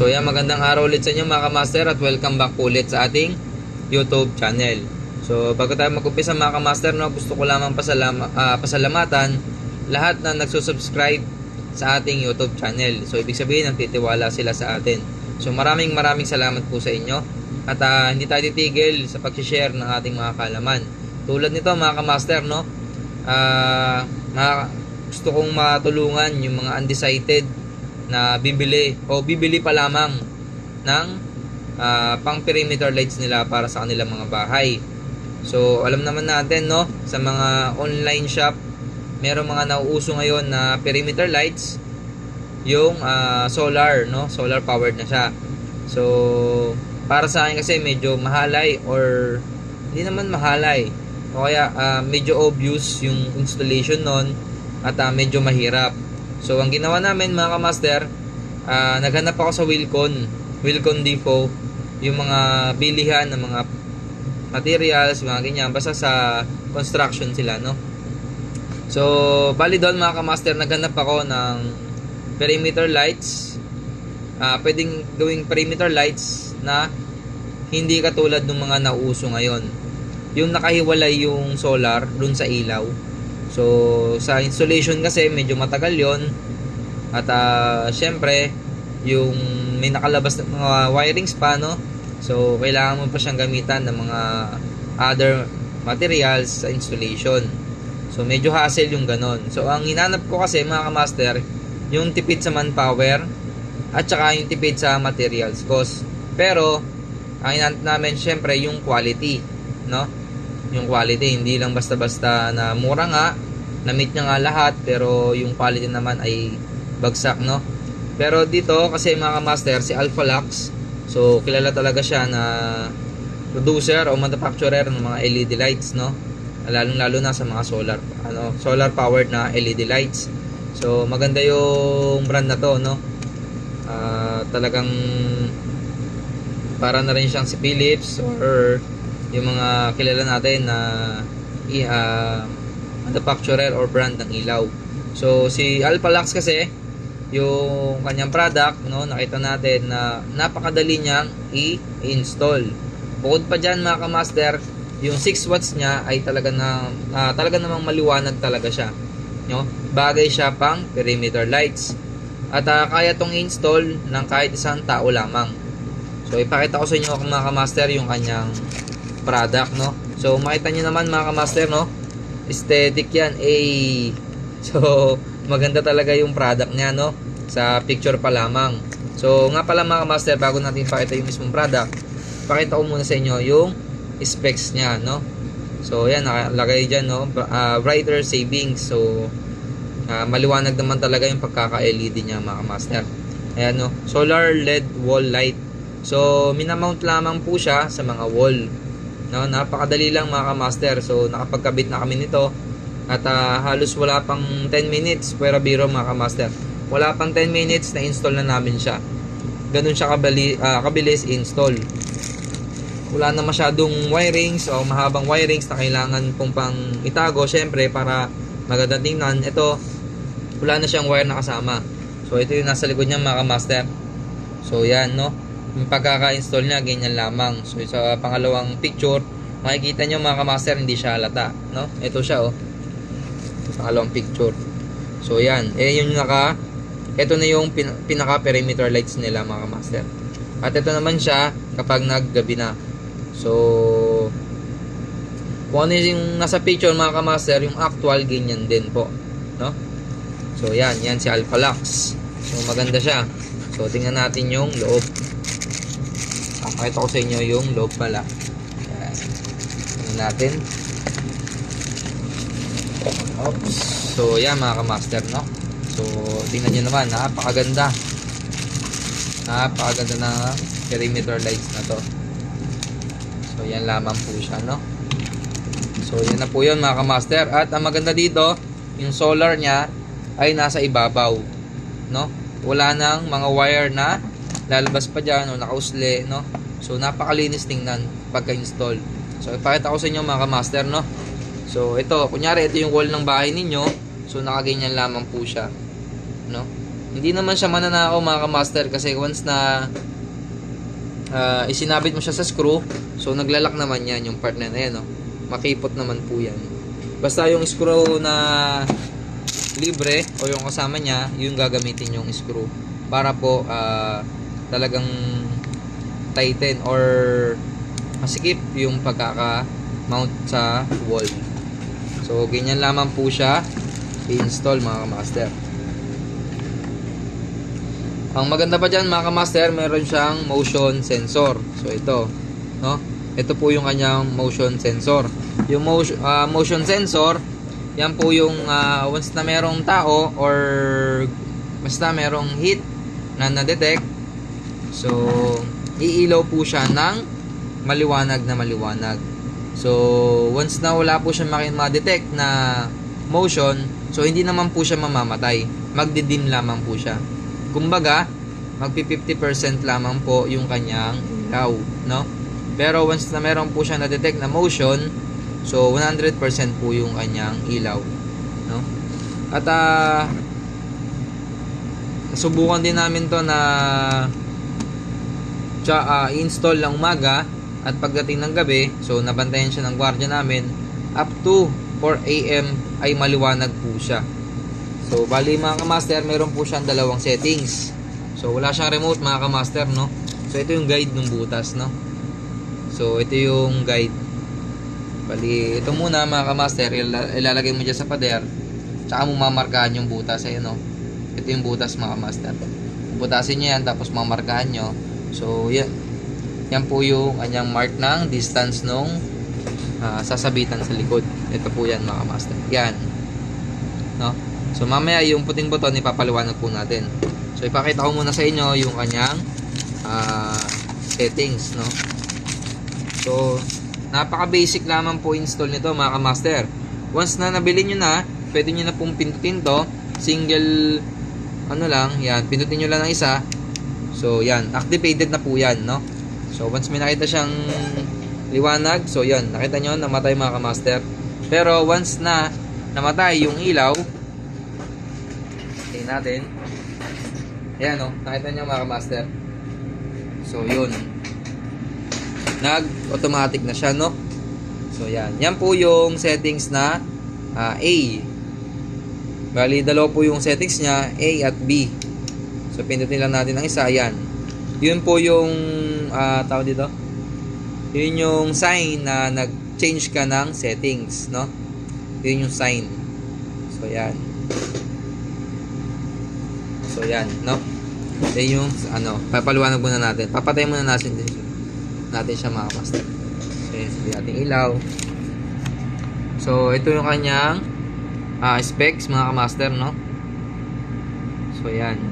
So yan, magandang araw ulit sa inyo mga kamaster at welcome back ulit sa ating YouTube channel. So bago tayo mag-umpisa mga kamaster, no, gusto ko lamang pasalama, ah, pasalamatan lahat na nagsusubscribe sa ating YouTube channel. So ibig sabihin, nagtitiwala sila sa atin. So maraming maraming salamat po sa inyo at ah, hindi tayo titigil sa pag-share ng ating mga kalaman. Tulad nito mga kamaster, no, ah, mga, gusto kong matulungan yung mga undecided na bibili o bibili pa lamang ng ah, pang perimeter lights nila para sa kanilang mga bahay. So, alam naman natin, no, sa mga online shop, merong mga nauuso ngayon na perimeter lights, yung ah, solar, no, solar powered na siya. So, para sa akin kasi medyo mahalay or hindi naman mahalay. O kaya ah, medyo obvious yung installation nun at ah, medyo mahirap. So, ang ginawa namin mga kamaster, ah, naghanap ako sa Wilcon, Wilcon Depot, yung mga bilihan ng mga materials, mga ganyan, basta sa construction sila, no? So, bali doon mga kamaster, naghanap ako ng perimeter lights. Ah, pwedeng gawing perimeter lights na hindi katulad ng mga nauuso ngayon. Yung nakahiwalay yung solar dun sa ilaw. So, sa installation kasi medyo matagal yon At ah, syempre, yung may nakalabas na mga wirings pa, no? So, kailangan mo pa siyang gamitan ng mga other materials sa installation. So, medyo hassle yung ganon. So, ang hinanap ko kasi mga kamaster, yung tipid sa manpower at saka yung tipid sa materials cost. Pero, ang hinanap namin syempre yung quality, no? Yung quality, hindi lang basta-basta na mura nga, na-meet niya nga lahat, pero yung quality naman ay bagsak, no? Pero dito, kasi mga master, si Alpha Lux, so kilala talaga siya na producer o manufacturer ng mga LED lights, no? Lalong lalo na sa mga solar, ano, solar powered na LED lights. So maganda yung brand na to, no? Ah, talagang para na rin siyang si Philips or yung mga kilala natin na ah, manufacturer or brand ng ilaw. So si Alpha Lux kasi yung kanyang product, no, nakita natin na napakadali niyang i-install. Bukod pa diyan mga kamaster, yung 6 watts niya ay talaga na ah, talaga namang maliwanag talaga siya. No? Bagay siya pang perimeter lights. At ah, kaya tong install ng kahit isang tao lamang. So ipakita ko sa inyo mga kamaster yung kanyang product, no. So makita niyo naman mga kamaster, no. Aesthetic yan, eh. So maganda talaga yung product niya, no. Sa picture pa lamang. So nga pala mga kamaster, bago natin ipakita yung mismong product, pakita ko muna sa inyo yung specs niya, no. So yan nakalagay diyan, no. Ah, brighter savings. So ah, maliwanag naman talaga yung pagkaka-LED niya mga kamaster. Ayan, no. Solar LED wall light. So, minamount lamang po siya sa mga wall. No, napakadali lang mga kamaster. So, nakapagkabit na kami nito. At ah, halos wala pang 10 minutes. Pwera biro mga kamaster. Wala pang 10 minutes na install na namin siya. Ganun siya kabali, ah, kabilis install. Wala na masyadong wirings o mahabang wirings na kailangan pong pang itago. Syempre, para maganda tingnan. Ito, wala na siyang wire na kasama. So, ito yung nasa likod niya mga kamaster. So, yan, no? Yung pagkaka-install niya, ganyan lamang. So, sa pangalawang picture, makikita nyo mga kamaster, hindi siya halata. No? Ito siya, oh. Pangalawang picture. So, yan. Eh, yung naka, ito na yung pin- pinaka-perimeter lights nila, mga kamaster. At ito naman siya, kapag naggabi na. So, kung ano yung nasa picture, mga kamaster, yung actual, ganyan din po. No? So, yan. Yan si Alpha Lux. So, maganda siya. So, tingnan natin yung loob. Pakita ko sa inyo yung loob pala. Ayan. Tingnan natin. Oops. So, yan mga kamaster, no? So, tingnan nyo naman, napakaganda. Napakaganda na perimeter lights na to. So, yan lamang po siya, no? So, yan na po yun mga kamaster. At ang maganda dito, yung solar niya ay nasa ibabaw, no? Wala nang mga wire na lalabas pa dyan o nakausli, no? So, napakalinis tingnan pagka-install. So, ipakita ko sa inyo mga kamaster, no? So, ito, kunyari, ito yung wall ng bahay ninyo. So, nakaganyan lamang po siya, no? Hindi naman siya mananakaw mga kamaster kasi once na ah, isinabit mo siya sa screw, so naglalak naman yan yung part na yan, no? Makipot naman po yan. Basta yung screw na libre o yung kasama niya, yung gagamitin yung screw para po ah, talagang tighten or masikip yung pagkaka-mount sa wall. So, ganyan lamang po siya i-install mga kamaster. Ang maganda pa dyan mga kamaster, meron siyang motion sensor. So, ito. No? Ito po yung kanyang motion sensor. Yung motion, ah, motion sensor, yan po yung ah, once na merong tao or basta merong heat na na-detect, so, iilaw po siya ng maliwanag na maliwanag. So, once na wala po siya ma-detect na motion, so hindi naman po siya mamamatay. Magdidim lamang po siya. Kumbaga, magpi 50% lamang po yung kanyang ilaw, no? Pero once na meron po siya na-detect na motion, so 100% po yung kanyang ilaw, no? At ah subukan din namin to na ah, install ng umaga at pagdating ng gabi, so nabantayan siya ng gwardiya namin up to 4 AM ay maliwanag po siya. So bali mga kamaster, meron po siyang dalawang settings. So wala siyang remote mga kamaster, no? So ito yung guide ng butas, no? So ito yung guide. Bali, ito muna mga kamaster, ila- ilalagay mo dyan sa pader. Tsaka mo mamarkahan yung butas, ayun, no? Ito yung butas mga kamaster. Butasin nyo yan, tapos mamarkahan nyo. So, yan. Yan po yung kanyang mark ng distance nung ah, sasabitan sa likod. Ito po yan mga master. Yan. No? So, mamaya yung puting buton, ipapaliwanag po natin. So, ipakita ko muna sa inyo yung kanyang ah, settings, no? So, napaka-basic lamang po install nito mga kamaster. Once na nabili nyo na, pwede nyo na pong pindutin to. Single, ano lang, yan, pindutin nyo lang ng isa. So, yan, activated na po yan, no? So, once may nakita siyang liwanag, so yan, nakita nyo, namatay mga kamaster. Pero, once na namatay yung ilaw, tingnan natin. Ayan, no? Nakita nyo mga kamaster. So, yun. Nag-automatic na siya, no? So, yan. Yan po yung settings na ah, A. Bali, dalawa po yung settings niya, A at B. So, pindutin lang natin ang isa. Yan. Yun po yung, ah, tawag dito? Yun yung sign na nag-change ka ng settings, no? Yun yung sign. So, yan. So, yan, no? Yan yung, ano, papaliwanag muna natin. Papatay muna natin din. Natin siya mga master. So, yan, sabi ating ilaw. So, ito yung kanyang ah, specs mga kamaster, no? So, yan.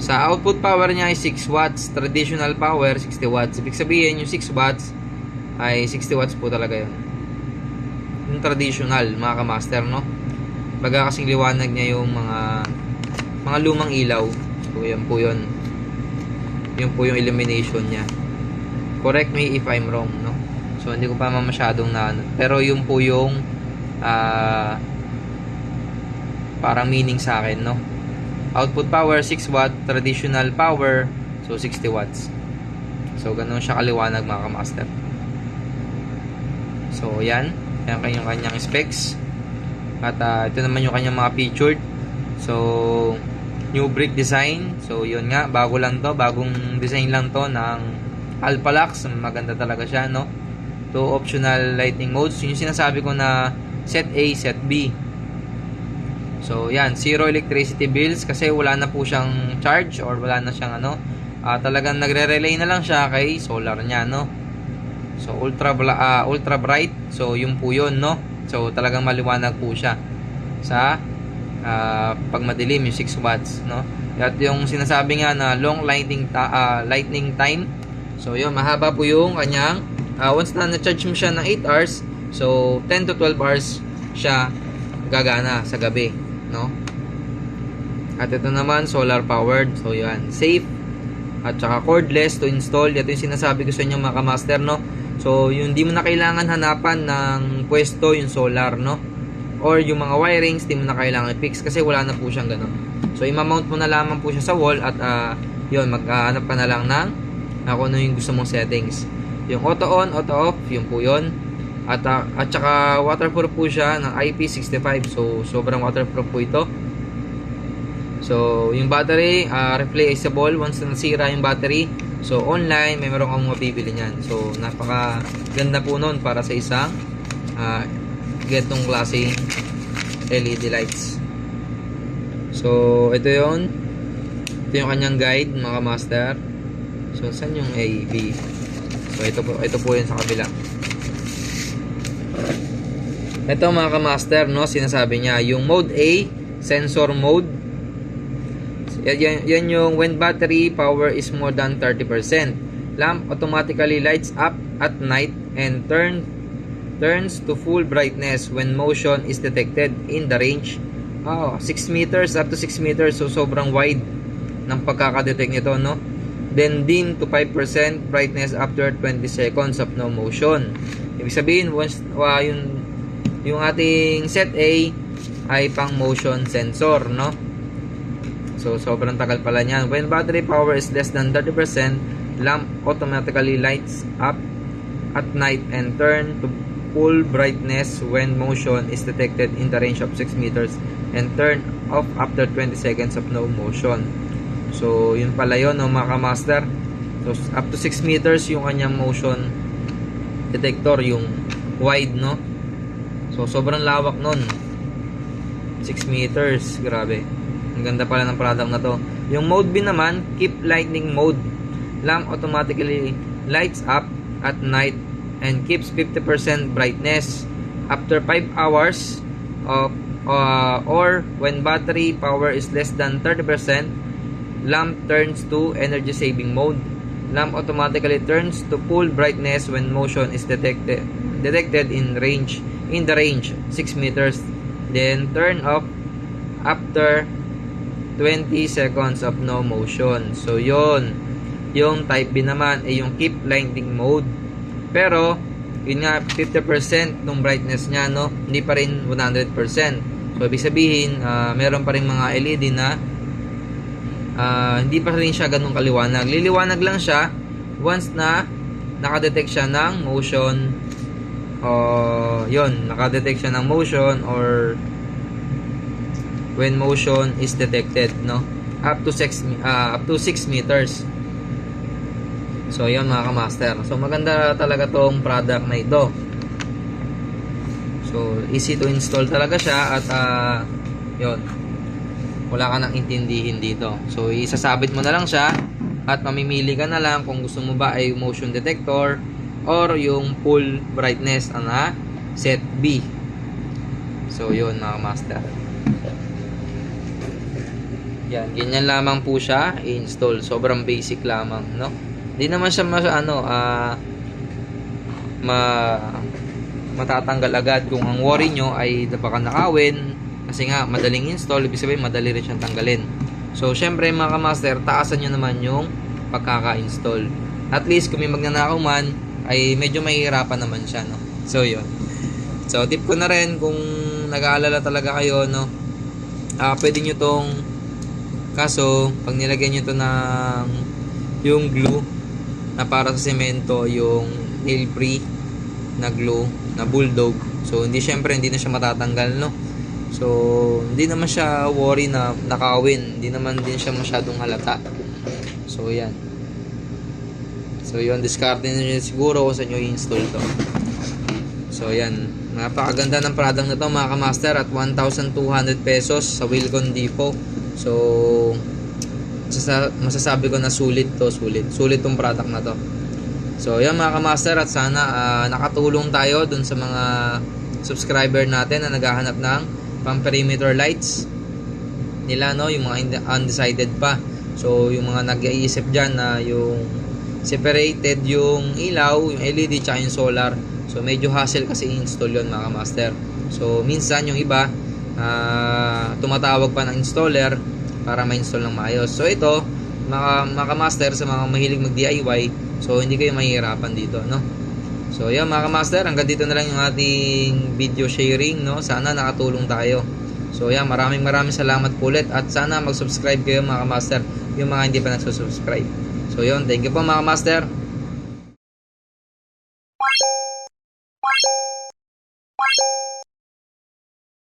Sa output power niya ay 6 watts. Traditional power, 60 watts. Ibig sabihin, yung 6 watts ay 60 watts po talaga yun. Yung traditional, mga kamaster, no? Baga kasing liwanag niya yung mga mga lumang ilaw. So, yan po yun. Yun po yung illumination niya. Correct me if I'm wrong, no? So, hindi ko pa masyadong na ano. Pero yun po yung ah parang meaning sa akin, no? Output power 6 watt, traditional power so 60 watts. So ganun siya kaliwanag mga kamaster. So yan, yan kanyang kanyang specs. At ah, ito naman yung kanyang mga featured. So new brick design. So yun nga, bago lang to, bagong design lang to ng Alpalax. Maganda talaga siya, no? To optional lighting modes. Yung sinasabi ko na set A, set B. So, yan, zero electricity bills kasi wala na po siyang charge or wala na siyang ano, ah, talagang nagre-relay na lang siya kay solar niya, no? So, ultra ah, ultra bright. So, yun po yun, no? So, talagang maliwanag po siya sa ah, pag madilim yung 6 watts, no? At yung sinasabi nga na long lightning ta- ah, lightning time. So, yun, mahaba po yung kanyang ah, once na na-charge mo siya ng 8 hours, so 10 to 12 hours siya gagana sa gabi, no? At ito naman, solar powered. So, yan. Safe. At saka cordless to install. Ito yung sinasabi ko sa inyo mga master, no? So, yung di mo na kailangan hanapan ng pwesto yung solar, no? or yung mga wirings, di mo na kailangan i-fix kasi wala na po siyang ganun. So, i-mount mo na lamang po siya sa wall at uh, yun, maghahanap ka na lang ng uh, kung ano yung gusto mong settings. Yung auto on, auto off, yun po yun. At, uh, at saka waterproof po siya ng IP65. So, sobrang waterproof po ito. So, yung battery, uh, replaceable once na nasira yung battery. So, online, may meron kang mabibili niyan. So, napaka ganda po nun para sa isang uh, getong klase LED lights. So, ito yon Ito yung kanyang guide, mga master. So, saan yung A, B? So, ito po, ito po yun sa kabila. Ito mga ka-master, no, sinasabi niya, yung mode A, sensor mode. Yan, yan, yung when battery power is more than 30%. Lamp automatically lights up at night and turn turns to full brightness when motion is detected in the range oh, 6 meters up to 6 meters so sobrang wide ng pagkakadetect nito no then dim to 5% brightness after 20 seconds of no motion ibig sabihin once uh, yung yung ating set A ay pang motion sensor no so sobrang tagal pala niyan when battery power is less than 30% lamp automatically lights up at night and turn to full brightness when motion is detected in the range of 6 meters and turn off after 20 seconds of no motion. So, yun pala yun, no, mga master. So, up to 6 meters yung kanyang motion detector, yung wide, no? So, sobrang lawak nun. 6 meters, grabe. Ang ganda pala ng product na to. Yung mode B naman, keep lightning mode. Lamp automatically lights up at night and keeps 50% brightness after 5 hours of uh, or when battery power is less than 30% lamp turns to energy saving mode lamp automatically turns to full brightness when motion is detected detected in range in the range 6 meters then turn off after 20 seconds of no motion so yon yung type B naman ay yung keep lighting mode pero, yun nga, 50% ng brightness niya, no? Hindi pa rin 100%. So, ibig sabihin, uh, meron pa rin mga LED na uh, hindi pa rin siya ganun kaliwanag. Liliwanag lang siya once na nakadetect siya ng motion uh, yun, nakadetect siya ng motion or when motion is detected, no? Up to 6 uh, up to 6 meters. So, yun mga kamaster. So, maganda talaga tong product na ito. So, easy to install talaga siya at uh, yun. Wala ka nang intindihin dito. So, isasabit mo na lang siya at mamimili ka na lang kung gusto mo ba ay motion detector or yung full brightness na set B. So, yun mga master. Yan, ganyan lamang po siya i-install. Sobrang basic lamang, no? Hindi naman siya mas ano, ah ma matatanggal agad kung ang worry nyo ay baka nakawin kasi nga madaling install ibig sabihin madali rin siyang tanggalin so syempre mga kamaster taasan nyo naman yung pagkaka-install at least kung may magnanakaw man ay medyo mahihirapan naman siya no? So yun. So tip ko na rin kung nag-aalala talaga kayo no? Ah pwede nyo tong kaso pag nilagyan nyo to ng yung glue na para sa semento yung nail free na glue na bulldog. So hindi syempre hindi na siya matatanggal no? So hindi naman siya worry na nakawin. Hindi naman din siya masyadong halata. So yan so yun discard niyo siguro kung saan nyo i-install to so yan napakaganda ng product na to mga kamaster at 1,200 pesos sa Wilcon Depot so masasa- masasabi ko na sulit to, sulit. Sulit tong product na to. So, yan mga kamaster at sana uh, nakatulong tayo dun sa mga subscriber natin na naghahanap ng pang perimeter lights nila no, yung mga undecided pa. So, yung mga nag-iisip diyan na yung separated yung ilaw, yung LED tsaka yung solar. So, medyo hassle kasi i-install yun mga kamaster. So, minsan yung iba uh, tumatawag pa ng installer para ma-install ng maayos. So ito, mga, mga master sa mga mahilig mag-DIY, so hindi kayo mahihirapan dito, no? So yun mga kamaster, hanggang dito na lang yung ating video sharing, no? Sana nakatulong tayo. So yan, maraming maraming salamat po ulit at sana mag-subscribe kayo mga kamaster, yung mga hindi pa nagsusubscribe. So yun, thank you po mga kamaster.